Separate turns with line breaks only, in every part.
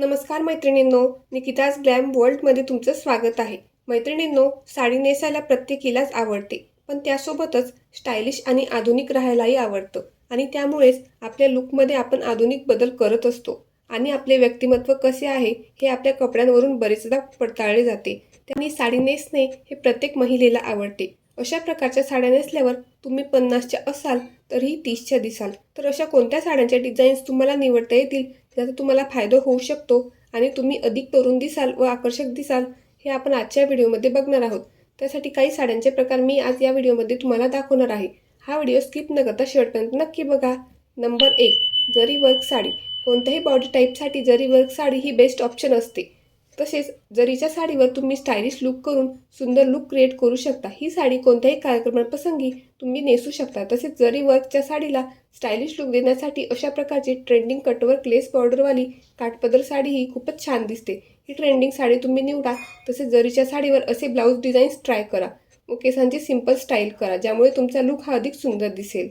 नमस्कार मैत्रिणींनो निकिताज ग्लॅम वर्ल्डमध्ये तुमचं स्वागत आहे. मैत्रिणींनो साडी नेसायला प्रत्येकीलाच आवडते पण त्यासोबतच स्टायलिश आणि आधुनिक राहायलाही आवडतं. आणि त्यामुळेच आपल्या लुकमध्ये आपण आधुनिक बदल करत असतो. आणि आपले व्यक्तिमत्व कसे आहे हे आपल्या कपड्यांवरून बरेचदा पडताळले जाते. त्यांनी साडी नेसणे हे प्रत्येक महिलेला आवडते. अशा प्रकारच्या साड्या नेसल्यावर तुम्ही पन्नासच्या असाल तरीही तीसच्या दिसाल. तर अशा कोणत्या साड्यांच्या डिझाईन्स तुम्हाला निवडता येतील ज्याचा तुम्हाला फायदा होऊ शकतो आणि तुम्ही अधिक तरुण दिसाल व आकर्षक दिसाल हे आपण आजच्या व्हिडिओमध्ये बघणार आहोत. त्यासाठी काही साड्यांचे प्रकार मी आज या व्हिडिओमध्ये तुम्हाला दाखवणार आहे. हा व्हिडिओ स्किप न करता शेवटपर्यंत नक्की बघा. नंबर एक जरी वर्क साडी. कोणत्याही बॉडी टाईपसाठी जरी वर्क साडी ही बेस्ट ऑप्शन असते. तसेच जरीच्या साडीवर तुम्ही स्टायलिश लुक करून सुंदर लुक क्रिएट करू शकता ही साडी कोणत्याही कार्यक्रमाप्रसंगी तुम्ही नेसू शकता. तसेच जरी वर्कच्या साडीला स्टायलिश लुक देण्यासाठी अशा प्रकारची ट्रेंडिंग कटवर्क लेस बॉर्डरवाली काठपदर साडी ही खूपच छान दिसते. ही ट्रेंडिंग साडी तुम्ही निवडा. तसेच जरीच्या साडीवर असे ब्लाऊज डिझाईन्स ट्राय करा. व केसांची सिंपल स्टाईल करा ज्यामुळे तुमचा लुक हा अधिक सुंदर दिसेल.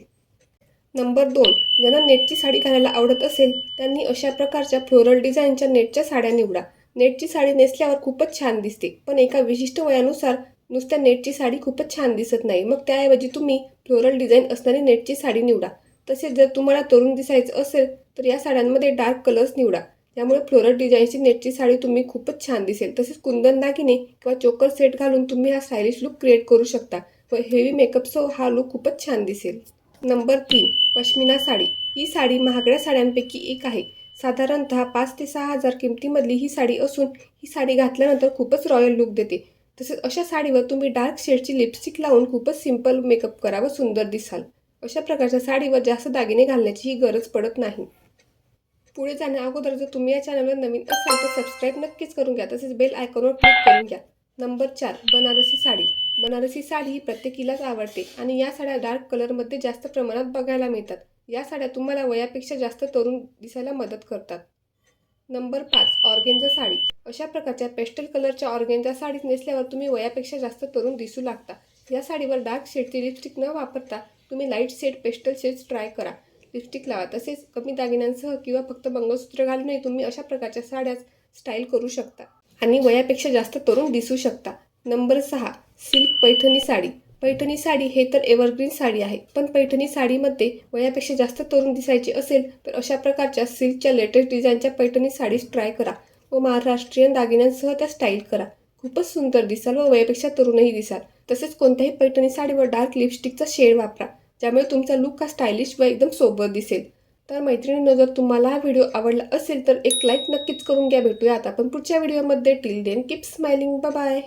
नंबर दोन ज्यांना नेटची साडी घालायला आवडत असेल त्यांनी अशा प्रकारच्या फ्लोरल डिझाईनच्या नेटच्या साड्या निवडा. नेटची साडी नेसल्यावर खूपच छान दिसते. पण एका विशिष्ट वयानुसार नुसत्या नेटची साडी खूपच छान दिसत नाही. मग त्याऐवजी तुम्ही फ्लोरल डिझाईन असणारी नेटची साडी निवडा. तसेच जर तुम्हाला तरुण दिसायचं असेल तर या साड्यांमध्ये डार्क कलर्स निवडा. त्यामुळे फ्लोरल डिझाईनची नेटची साडी तुम्ही खूपच छान दिसेल. तसेच कुंदन दागिने किंवा चोकर सेट घालून तुम्ही हा स्टायलिश लुक क्रिएट करू शकता व हेवी मेकअपसह हा लुक खूपच छान दिसेल. नंबर तीन पश्मिना साडी. ही साडी महागड्या साड्यांपैकी एक आहे. साधारणतः पाच ते सहा हजार किमतीमधली ही साडी असून ही साडी घातल्यानंतर खूपच रॉयल लुक देते. तसेच अशा साडीवर तुम्ही डार्क शेडची लिपस्टिक लावून खूपच सिंपल मेकअप करा व सुंदर दिसाल. अशा प्रकारच्या साडीवर जास्त दागिने घालण्याची ही गरज पडत नाही. पुढे जाण्या अगोदर जर तुम्ही या चॅनलवर नवीन असाल तर सबस्क्राईब नक्कीच करून घ्या. तसेच बेल आयकॉनवर क्लिक करून घ्या. नंबर चार बनारसी साडी. बनारसी साडी ही प्रत्येकीलाच आवडते आणि या साड्या डार्क कलरमध्ये जास्त प्रमाणात बघायला मिळतात. या साड्या तुम्हाला वयापेक्षा जास्त तरुण दिसायला मदत करतात. नंबर पाच ऑर्गेंजा साडी. अशा प्रकारच्या पेस्टल कलरच्या ऑर्गेंजा साडीत नेसल्यावर तुम्ही वयापेक्षा जास्त तरुण दिसू लागता. या साडीवर डार्क शेडची लिपस्टिक न वापरता तुम्ही light shade pastel shades try करा. लिपस्टिक लावा. तसेच कमी दागिन्यांसह किंवा फक्त मंगळसूत्र घालूनही तुम्ही अशा प्रकारच्या साड्या स्टाईल करू शकता आणि वयापेक्षा जास्त तरुण दिसू शकता. नंबर सहा सिल्क पैठणी साडी. पैठणी साडी हे तर एव्हरग्रीन साडी आहे. पण पैठणी साडीमध्ये वयापेक्षा जास्त तरुण दिसायची असेल तर अशा प्रकारच्या सिल्कच्या लेटेस्ट डिझाईनच्या पैठणी साडीज ट्राय करा व महाराष्ट्रीयन दागिन्यांसह त्या स्टाईल करा. खूपच सुंदर दिसाल व वयापेक्षा तरुणही दिसाल. तसेच कोणत्याही पैठणी साडीवर डार्क लिपस्टिकचा शेड वापरा ज्यामुळे तुमचा लुक हा स्टायलिश व एकदम सोबत दिसेल. तर मैत्रिणींनो जर तुम्हाला हा व्हिडिओ आवडला असेल तर एक लाईक नक्कीच करून घ्या. भेटूया आता आपण पुढच्या व्हिडिओमध्ये. Till then keep smiling bye